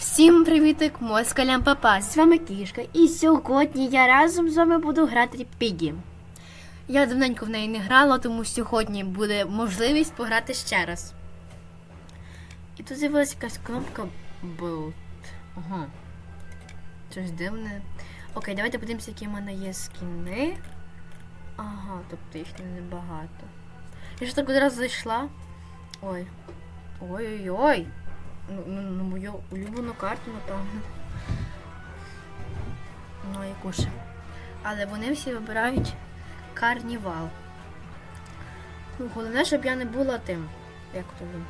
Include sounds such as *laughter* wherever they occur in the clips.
Всім привітик, москалям папа! З вами Кішка, і сьогодні я разом з вами буду грати Пігі. Я давненько в неї не грала, тому сьогодні буде можливість пограти ще раз. І тут з'явилася якась кнопка Build. Ага. Щось дивне. Окей, давайте подивимося, які в мене є скіни. Ага, тобто їх небагато. Я ж так одразу зайшла. Ой. Ой-ой-ой. Ну, ну, мою улюблену карту, напевно. Ну, яку ще. Але вони всі вибирають карнівал. Ну, головне, щоб я не була тим. Як то він?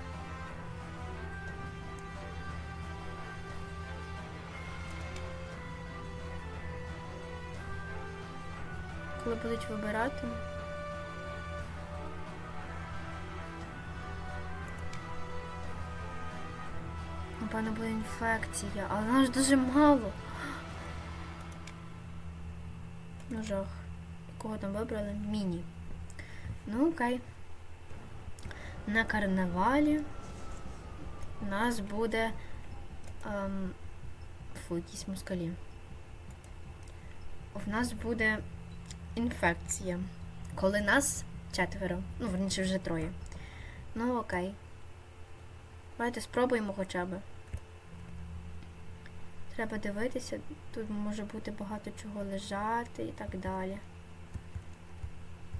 Коли будуть вибирати. Напевно, буде інфекція, але ж дуже мало. Ну жах. Кого там вибрали? Міні. Ну окей. На карнавалі у нас буде ем, фу, якісь москалі. В нас буде інфекція. Коли нас четверо. Ну, верніше вже троє. Ну окей. Давайте спробуємо хоча б. Треба дивитися, тут може бути багато чого лежати і так далі.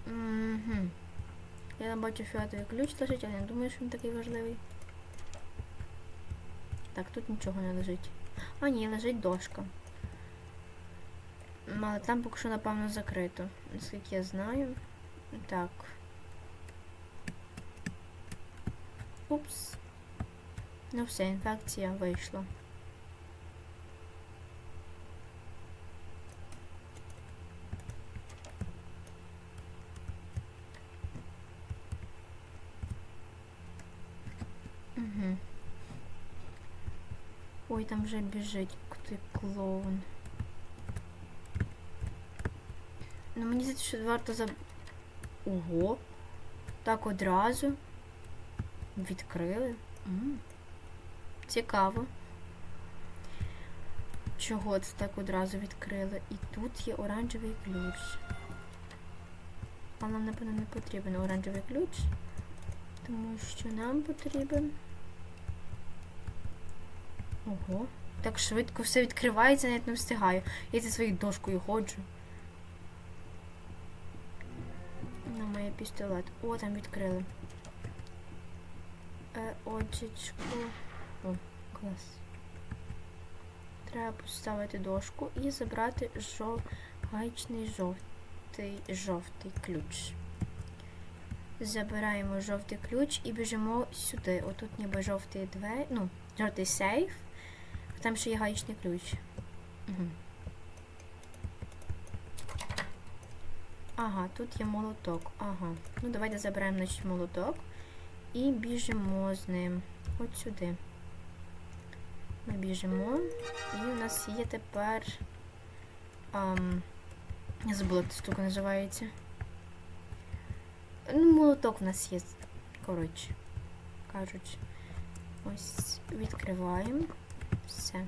Угу. Я там бачу фіолетовий ключ лежить, але не думаю, що він такий важливий. Так, тут нічого не лежить. А, ні, лежить дошка. Але там поки що, напевно, закрито. Наскільки я знаю. Так. Упс. Ну все, інфекція вийшла. Угу. Ой, там вже біжить ти клоун. Ну мені здається, що варто за. Ого. Так одразу. Відкрили. М. Цікаво. Чого це так одразу відкрили? І тут є оранжевий ключ. А нам, напевно, не потрібен оранжевий ключ. Тому що нам потрібен. Ого. Так швидко все відкривається, навіть не встигаю. Я зі своєю дошкою ходжу. На моє пістолет. О, там відкрили. Е, очечко. О, клас. Треба поставити дошку і забрати жов... гаечний жовтий жовтий ключ. Забираємо жовтий ключ і біжимо сюди. Отут ніби жовтий двері, ну, жовтий сейф. Там ще є гаечний ключ. Угу. Ага, тут є молоток. Ага. Ну, давайте заберемо значить, молоток. І біжимо з ним. От сюди. Ми біжимо. І у нас є тепер. Ам, я забула, як ця штука називається. Ну, молоток у нас є. Коротше. Кажуть. Ось відкриваємо. Все.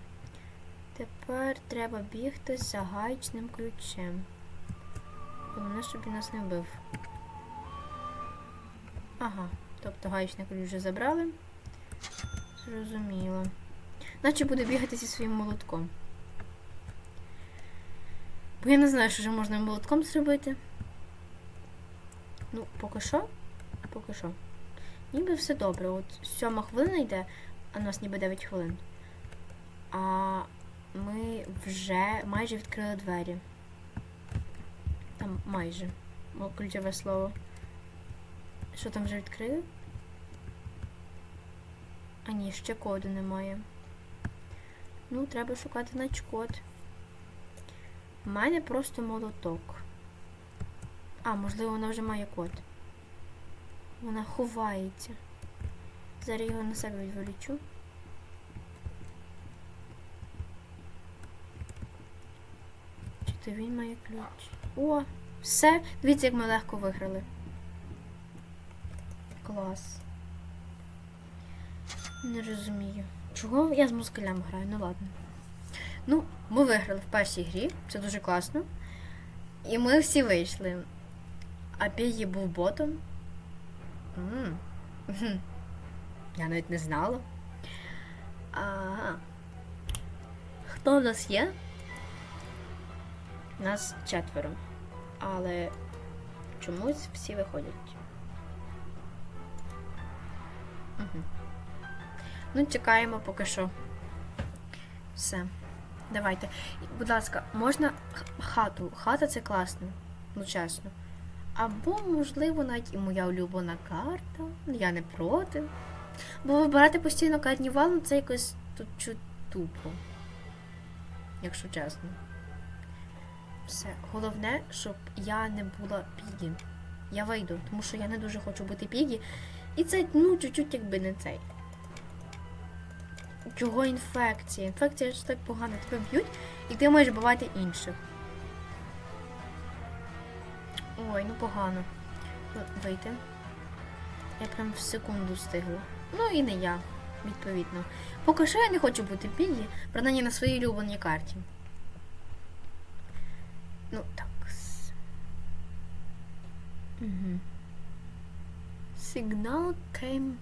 Тепер треба бігти за гаечним ключем. Головне, щоб він нас не вбив. Ага. Тобто гаечний ключ вже забрали. Зрозуміло. Наче буде бігати зі своїм молотком. Бо я не знаю, що вже можна молотком зробити. Ну, поки що. Поки що. Ніби все добре. От сьома хвилина йде, а у нас ніби 9 хвилин. А ми вже майже відкрили двері. Там майже. О, ключове слово. Що там вже відкрили? А ні, ще коду немає. Ну, треба шукати начкод. У мене просто молоток. А, можливо, вона вже має код. Вона ховається. Зараз його на себе відволічу. Чи то він має ключ? О, все. Дивіться, як ми легко виграли. Клас. Не розумію. чого я з москалями граю? Ну ладно. Ну, ми виграли в першій грі, це дуже класно. І ми всі вийшли. А Пігі був ботом. М. Мгм. Я навіть не знала. Ага. Хто в нас є? Нас четверо. Але чомусь всі виходять. Угу. Ну, чекаємо поки що. Все. Давайте. Будь ласка, можна хату. Хата це класно. Ну, чесно. Або, можливо, навіть і моя улюблена карта. Ну, Я не проти. Бо вибирати постійно карнівал, це якось тут чуть тупо. Якщо чесно. Все. Головне, щоб я не була Пігі. Я вийду, тому що я не дуже хочу бути Пігі. І це, ну, чуть-чуть якби не цей. Чого інфекція? Інфекція ж так погано тебе б'ють, і ти можеш бувати інших. Ой, ну погано. Вийти. Я прям в секунду встигла. Ну і не я, відповідно. Поки що я не хочу бути Пігі, принаймні на своїй улюбленій карті. Ну, так. Угу. Signal came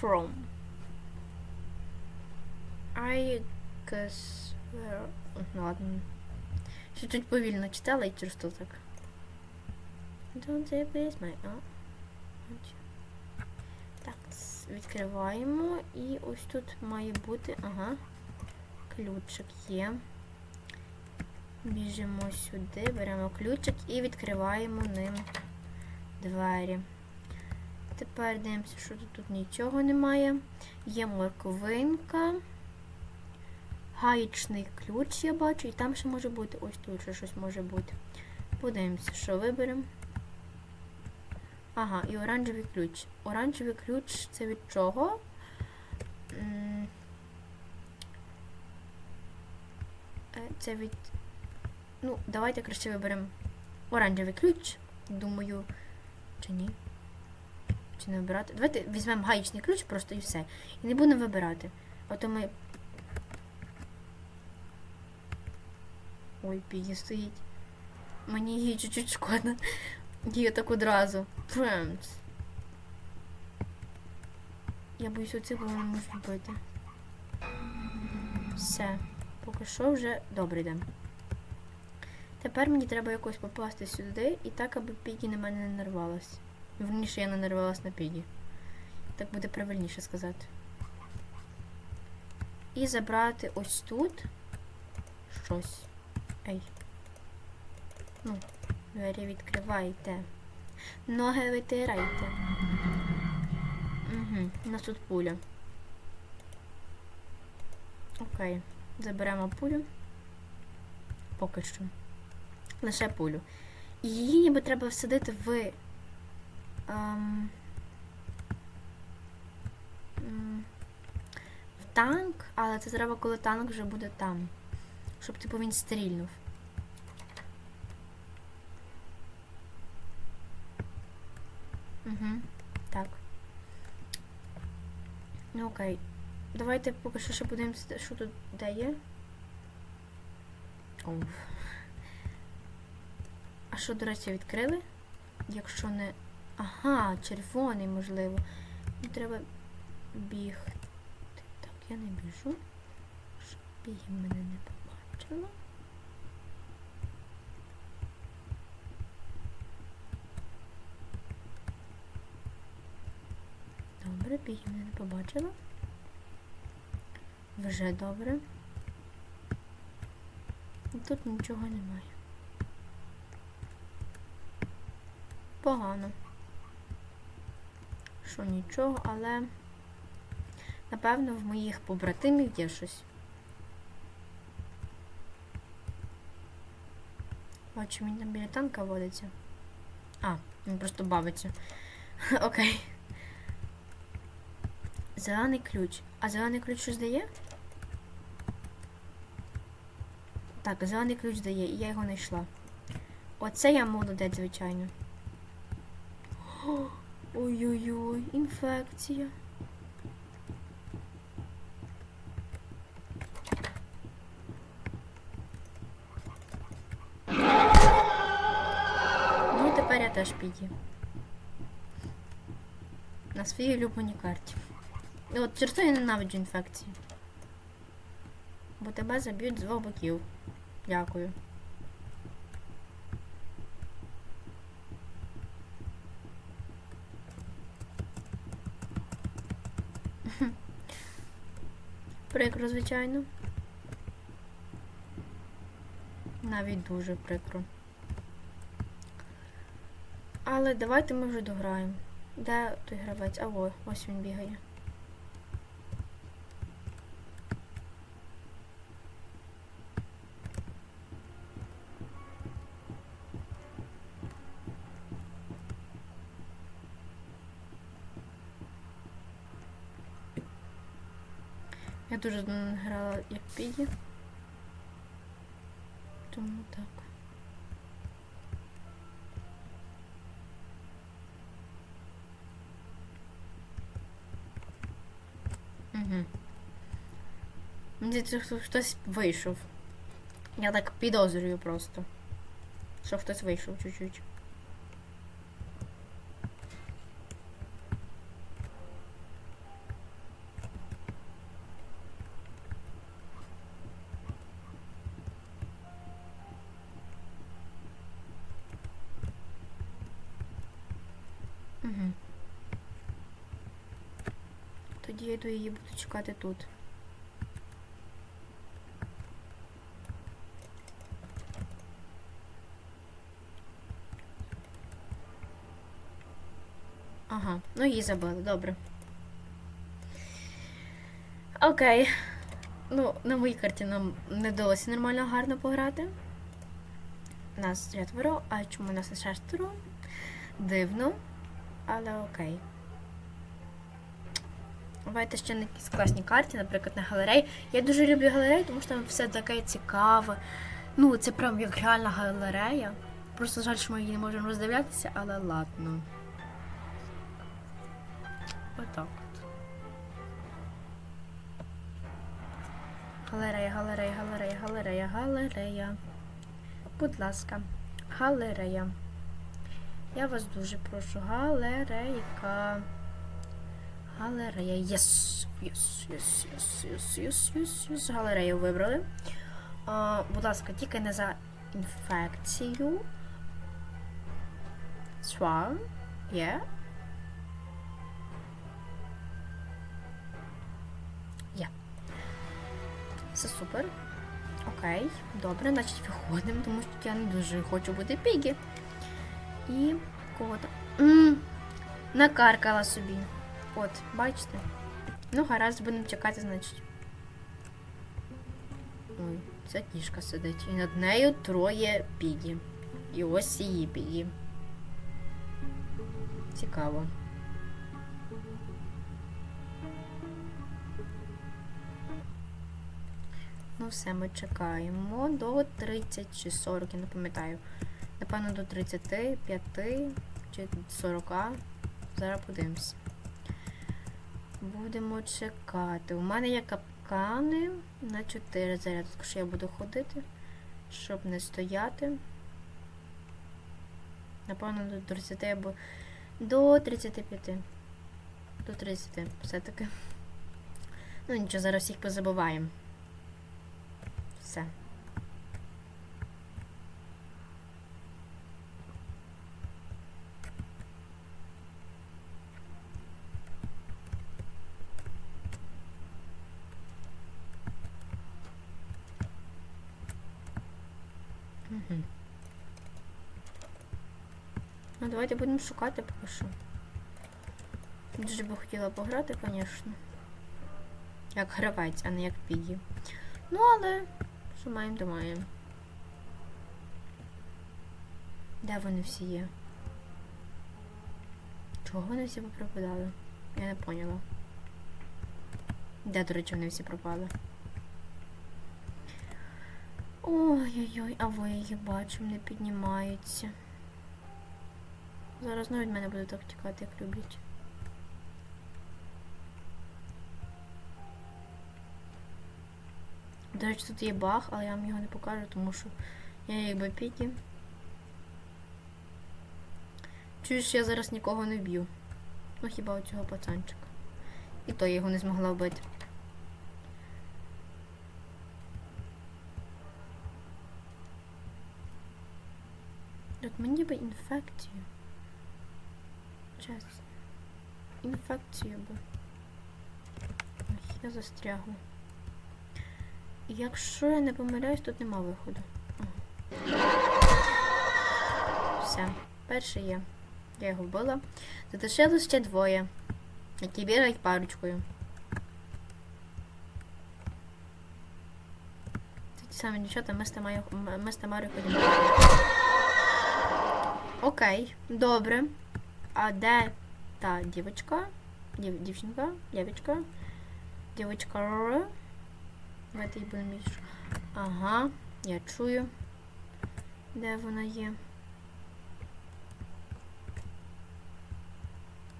from. I guess where... Ну, ладно. Ще чуть повільно читала і через то так. Don't say please my... Так, відкриваємо і ось тут має бути, ага, ключик є. Біжимо сюди, беремо ключик і відкриваємо ним двері. Тепер дивимося, що тут, тут нічого немає. Є морковинка. Гаєчний ключ я бачу, і там ще може бути. Ось тут ще щось може бути. Подивимося, що виберемо. Ага, і оранжевий ключ. Оранжевий ключ це від чого? Е, Це від. Ну, давайте краще виберемо оранжевий ключ. Думаю. Чи ні? Чи не вибирати? Давайте візьмемо гаєчний ключ просто і все. І не будемо вибирати. А ми. Ой, Пігі стоїть. Мені її чуть-чуть шкода. Її так одразу. Френдс. Я боюсь оцих не можу бити. Все. Поки що вже добре йде. Тепер мені треба якось попасти сюди і так, аби Пігі на мене не нарвалась. Верніше, я не нарвалась на Пігі. Так буде правильніше сказати. І забрати ось тут щось. Ей. Ну, двері відкривайте. Ноги витирайте. Угу, у нас тут пуля. Окей. Заберемо пулю. Поки що. Лише пулю. І її ніби треба всадити в. Ем, в танк, але це треба, коли танк вже буде там. Щоб типу він стрільнув. Угу. Так. Ну окей. Давайте поки що ще подивимося, що тут де є. А що, до речі, відкрили? Якщо не. Ага, червоний, можливо. Ну, треба бігти. Так, я не біжу. Щоб біги мене не побачила. Добре, біги мене не побачила. Вже добре. Тут нічого немає. Погано. Що нічого, але напевно в моїх побратимів є щось. Бачу, він там біля танка водиться. А, він просто бавиться. *laughs* Окей. Зелений ключ. А зелений ключ щось дає? Так, зелений ключ дає, і я його знайшла. Оце я молодець, звичайно. *gasps* Ой-ой-ой, інфекція. Ну, тепер ну, я теж під'їм. На своїй улюбленій карті. І от через це я ненавиджу інфекції. Бо тебе заб'ють з двох боків. Дякую. Прикро, звичайно. Навіть дуже прикро. Але давайте ми вже дограємо. Де той гравець? А о, ось він бігає. Я дуже давно не грала як піді. Тому так. Угу. Здається, хтось вийшов. Я так підозрюю просто. Що хтось вийшов чуть-чуть. Угу. Тоді я йду її буду чекати тут. Ага, ну її забили, добре. Окей. Ну, на моїй карті нам не вдалося нормально гарно пограти. Нас четверо, а чому нас не шестеро? Дивно, але окей. Давайте ще на якісь класні карті, наприклад, на галереї. Я дуже люблю галереї, тому що там все таке цікаве. Ну, це прям як реальна галерея. Просто жаль, що ми її не можемо роздивлятися, але ладно. Отак от. Галерея, галерея, галерея, галерея, галерея. Будь ласка, галерея. Я вас дуже прошу, галерейка. Галерея. Єс. Єс, єс, єс, єс, єс, єс, єс. Галерею вибрали. А, будь ласка, тільки не за інфекцію. Swarm. Є. Є. Все супер. Окей, добре, значить виходимо, тому що я не дуже хочу бути пігі. І кого там? Накаркала собі. От, бачите? Ну, гаразд, будемо чекати, значить. Ой, ця кішка сидить. І над нею троє пігі. І ось її пігі. Цікаво. Ну, все, ми чекаємо до 30 чи 40, я не пам'ятаю. Напевно, до 35 чи 40. Зараз подивимось. Будемо чекати. У мене є капкани на 4 заряди, так що я буду ходити, щоб не стояти. Напевно, до 30 або до 35. До 30 все-таки. Ну нічого, зараз їх позабуваємо. Все. Угу. Ну, давайте будемо шукати поки що. Дуже би хотіла пограти, звісно. Як гравець, а не як піді. Ну, але що маємо, то маємо. Де вони всі є? Чого вони всі попропадали? Я не поняла. Де, до речі, вони всі пропали? Ой-ой-ой, а ви її бачимо, не піднімаються. Зараз від мене буде так тікати, як люблять. До речі, тут є баг, але я вам його не покажу, тому що я якби піді. Чуєш, я зараз нікого не б'ю. Ну хіба оцього пацанчика. І то я його не змогла вбити. Мені би інфекцію. Чесно. Інфекцію би. Ой, я застрягла. Якщо я не помиляюсь, тут нема виходу. Все, перший є. Я його вбила. Залишилось ще двоє, які бігають парочкою. Це ті самі дівчата, ми з Тамарою ходимо. Окей, добре. А де та дівчинка? Дів, дівчинка? Дівчинка? Дівчинка. Давайте її будемо більше. Ага, я чую. Де вона є?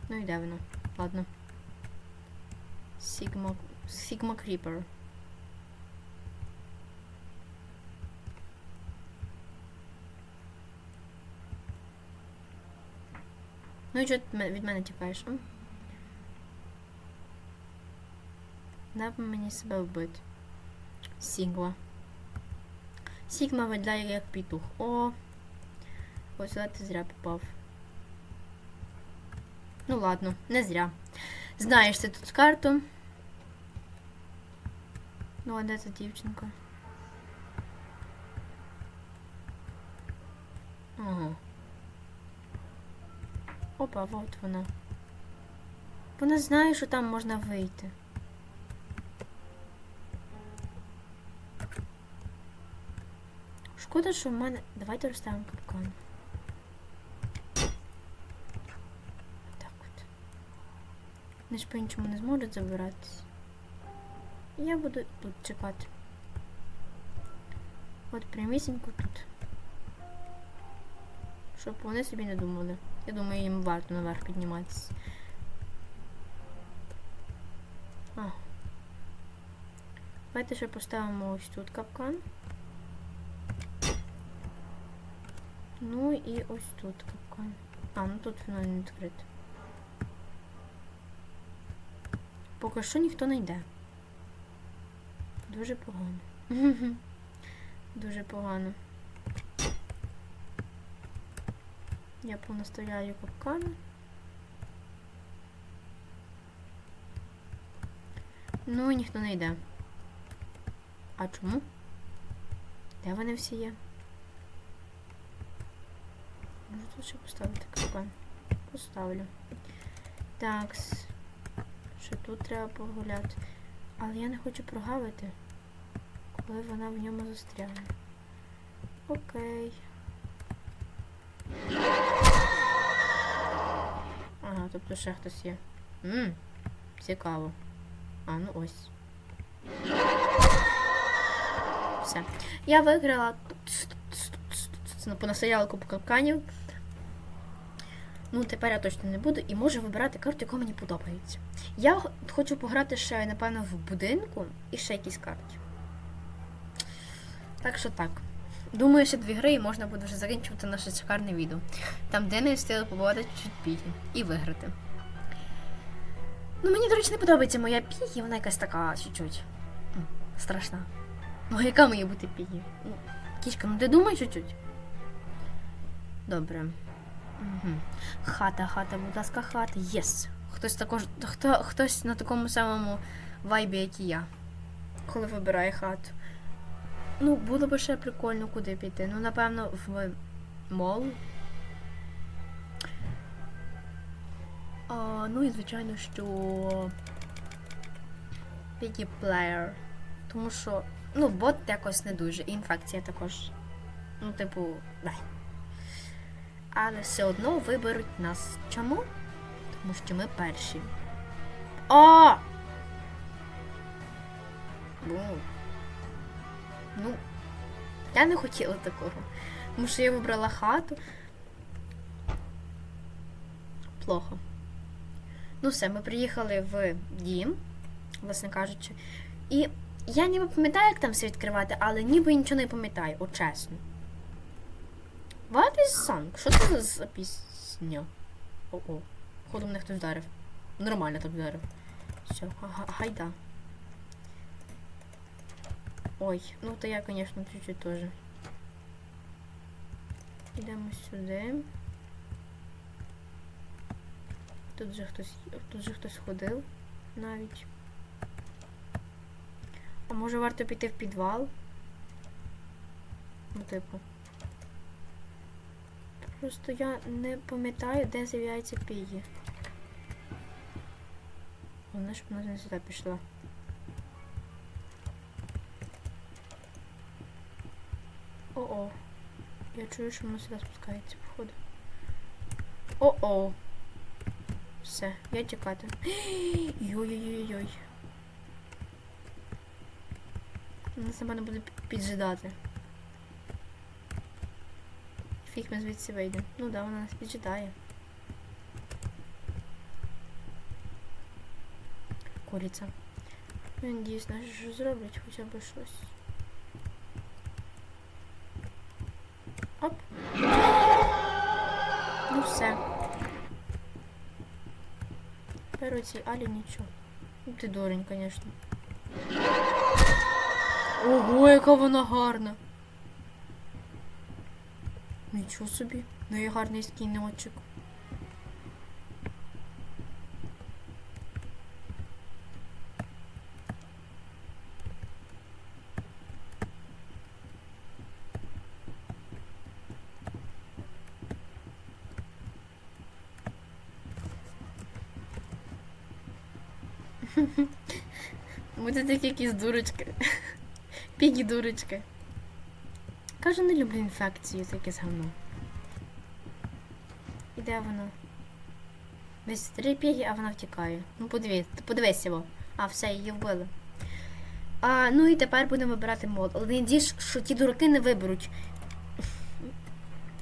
Ну і де вона? Ладно. Sigma, Sigma Creeper. Ну і чого ти від мене тікаєш? б мені себе вбити? Сігма. Сігма виглядає як петух. О! Ось сюди ти зря попав. Ну ладно, не зря. Знаєш ти тут карту. Ну, а де ця дівчинка? Ага. Опа, вот вона. Вона знає, що там можна вийти. Шкода, що в мене. Давайте розставимо капкан. Так от. Вони ж по-іншому не зможуть забиратись. Я буду тут чекати. От прямісінько тут. Щоб вони собі не думали. Я думаю, їм варто наверх підніматися. А. Давайте ще поставимо ось тут капкан. Ну і ось тут капкан. А, ну тут воно не відкрите. Поки що ніхто не йде. Дуже погано. *laughs* Дуже погано. Я понаставляю капкани. Ну і ніхто не йде. А чому? Де вони всі є? Можу тут ще поставити капкан. Поставлю. Так. Ще тут треба погуляти. Але я не хочу прогавити, коли вона в ньому застрягне. Окей. Ага, тобто ще хтось є. Ммм, цікаво. А, ну ось. Все. Я виграла. Купу капканів. Ну, тепер я точно не буду і можу вибирати карту, яка мені подобається. Я хочу пограти ще, напевно, в будинку і ще якісь карти. Так що так. Думаю, ще дві гри і можна буде вже закінчувати наше шикарне відео. Там де не встигли побувати чуть пігі і виграти. Ну, мені, до речі, не подобається моя пігі, вона якась така чуть-чуть. Страшна. Ну, яка має бути пігі? Ну, кішка, ну ти думай чуть-чуть. Добре. Угу. Хата, хата, будь ласка, хата. Єс. Хтось також. Хто, хтось на такому самому вайбі, як і я. Коли вибирає хату. Ну, було б ще прикольно куди піти. Ну, напевно, в мол. А, ну і звичайно, що. Piggy Player. Тому що. Ну, бот якось не дуже. Інфекція також. Ну, типу, дай. Але все одно виберуть нас. Чому? Тому що ми перші. О! Ну. Ну. Я не хотіла такого. Тому що я вибрала хату. Плохо. Ну все, ми приїхали в дім, власне кажучи. І я ніби пам'ятаю, як там все відкривати, але ніби нічого не пам'ятаю, от чесно. What is song? Що це за пісня? О-о. Походу мене хтось вдарив. Нормально так вдарив. Все, га- гайда. Ой, ну то я, конечно, чуть-чуть тоже. Йдемо сюди. Тут же хтось, тут же хтось ходив навіть. А може варто піти в підвал? Ну, типу. Просто я не пам'ятаю, де з'являється Пігі. Головне, щоб вона не сюди пішла. Чую, що вона сюди спускається, походу. О-о. Все, я тікати. *gasps* Йой-йой-йой-йой. Себе не буде піджидати. Фіг ми звідси вийдемо. Ну да, вона нас піджидає. Куриця. Я надіюсь, наші що зроблять хоча б щось. Оп. Ну все. Цій Алі нічого. Ну ти дурень, конечно. Ого, яка вона гарна. Нічого собі. Ну і гарний скіночок. Ми тут такі якісь дурочки. *laughs* Пігі дурочки. Кажу, не люблю інфекцію, таке з говно. І де вона? Десь три піги, а вона втікає. Ну подивись, подивись його. А, все, її вбили. А, ну і тепер будемо вибирати мод. Але надіюсь, що ті дураки не виберуть.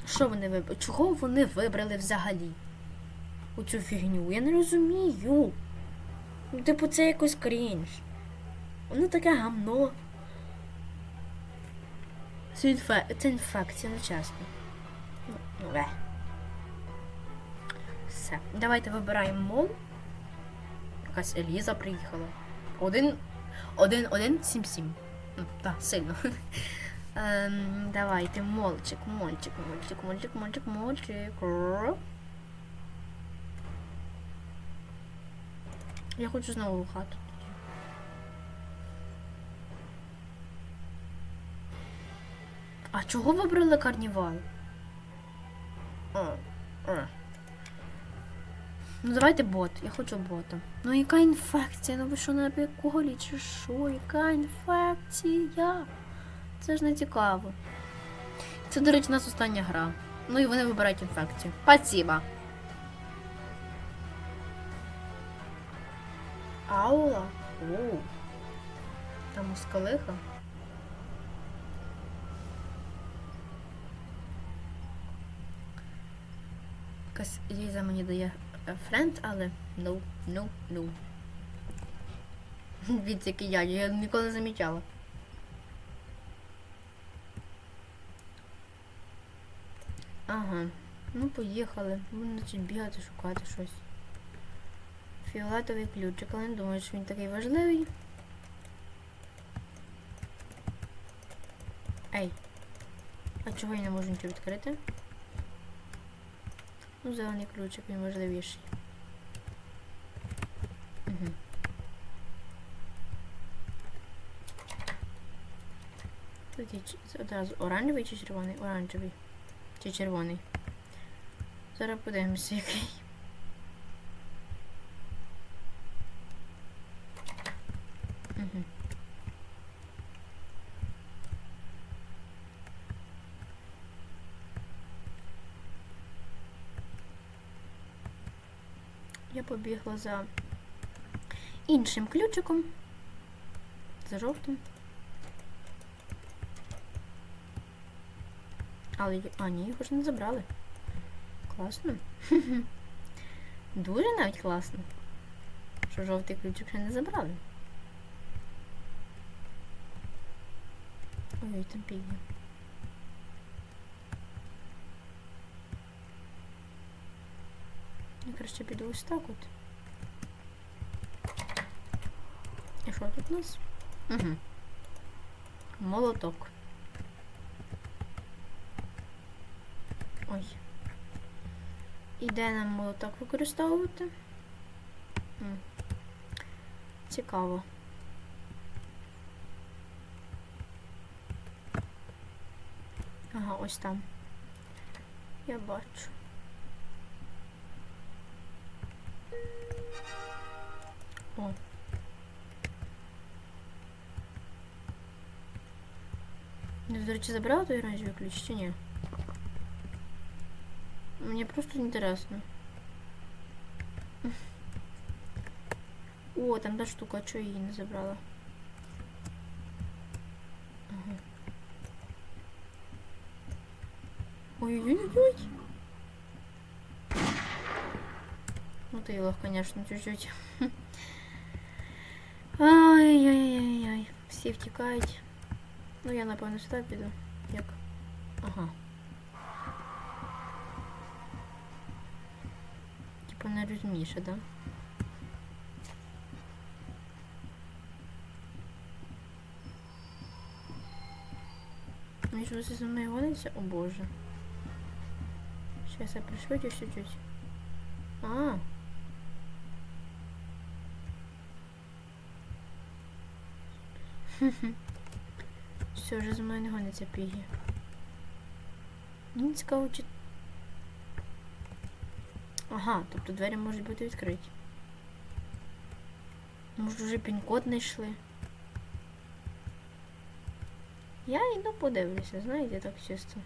Що вони виберуть? Чого вони вибрали взагалі? Оцю фігню? Я не розумію. Ну, типу, це якось крінж. Воно таке гамно. Це, інфе... це інфекція, не чесно. Ну. Все. Давайте вибираємо мол. Якась Еліза приїхала. Один. Один, один, сім, сім. Ну, так, сильно. *laughs* Ем, давайте, молчик, мольчик, мольчик, мольчик, мольчик, мольчик. Я хочу знову хату. А чого вибрали карнівал? Ну давайте бот. Я хочу бота. Ну яка інфекція? Ну ви що на біколі чи що? Яка інфекція? Це ж не цікаво. Це, до речі, у нас остання гра. Ну і вони вибирають інфекцію. Спасибо. Аула? Оу. Там москалиха. Якась Ліза мені дає френд, але no, no, no. Від який я, я ніколи не замічала. Ага, ну поїхали. Будемо значить бігати, шукати щось. Фіолетовий ключик, але не думаю, що він такий важливий. Ей. А чого я не можу нічого відкрити? Ну, зелений ключик, він важливіший. Угу. Тут є одразу оранжевий чи червоний? Оранжевий. Чи червоний. Зараз подивимося, який. Угу. Я побігла за іншим ключиком. За жовтим. Але а, ні, його ж не забрали. Класно. *laughs* Дуже навіть класно. Що жовтий ключик ще не забрали. Ой, там пігня. краще піду ось так от. І що тут у нас? Угу. Молоток. Ой. І де нам молоток використовувати? М. Цікаво. Ага, ось там. Я бачу. О. Я, до речі, забрала той оранжевий ключ чи ні? Мені просто інтересно. О, там та штука, а чого я її не забрала? Ага. Ой-ой-ой. Ну ты лох, конечно, чуть-чуть. *laughs* Ай-яй-яй-яй. Всі втікають. Ну я напевно сюди піду. Як? Ага. Типа найрозумніше, да? Мені ж за мною гониться? О боже. Сейчас я пришвидю чуть-чуть. А. *laughs* Все, вже за мною не гониться пігі. Мені цікаво, чи... Ага, тобто двері можуть бути відкриті. Може вже пін-код знайшли. Я йду подивлюся, знаєте, так чисто.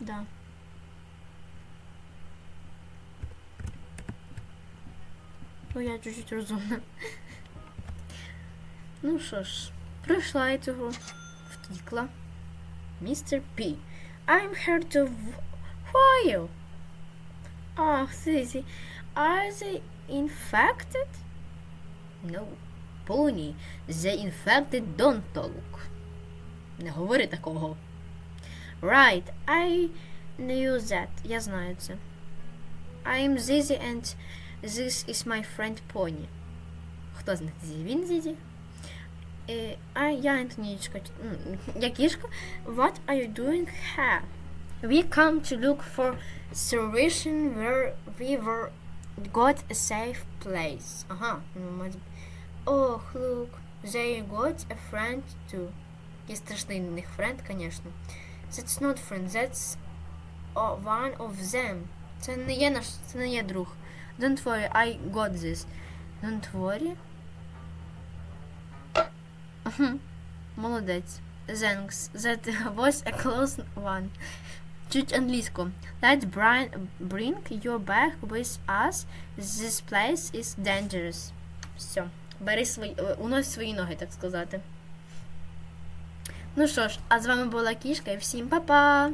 Да. Ну, я чуть-чуть розумна. Ну що ж, пройшла я цього, втікла. Містер Пі. I'm here to... you? Oh, Susie. Are they infected? No. Pony. The infected don't talk. Не говори такого. Right, I knew that. Я знаю це. I'm Zizi and this is my friend Pony. Хто з них Він Зізі? Е, а я Антонічка. М, Я кішка. What are you doing here? We come to look for solution where we were got a safe place. Ага. ну, мать- Oh, look. They got a friend too. Є страшний в них френд, звісно. That's not friend, that's uh, one of them. Це не є наш, це не є друг. Don't worry, I got this. Don't worry. Молодець. Thanks. That was a close one. Чуть англійську. Let's bring your bag with us. This place is dangerous. Все. Бери свої, е, унось свої ноги, так сказати. Ну що ж, а з вами була кішка і всім па-па!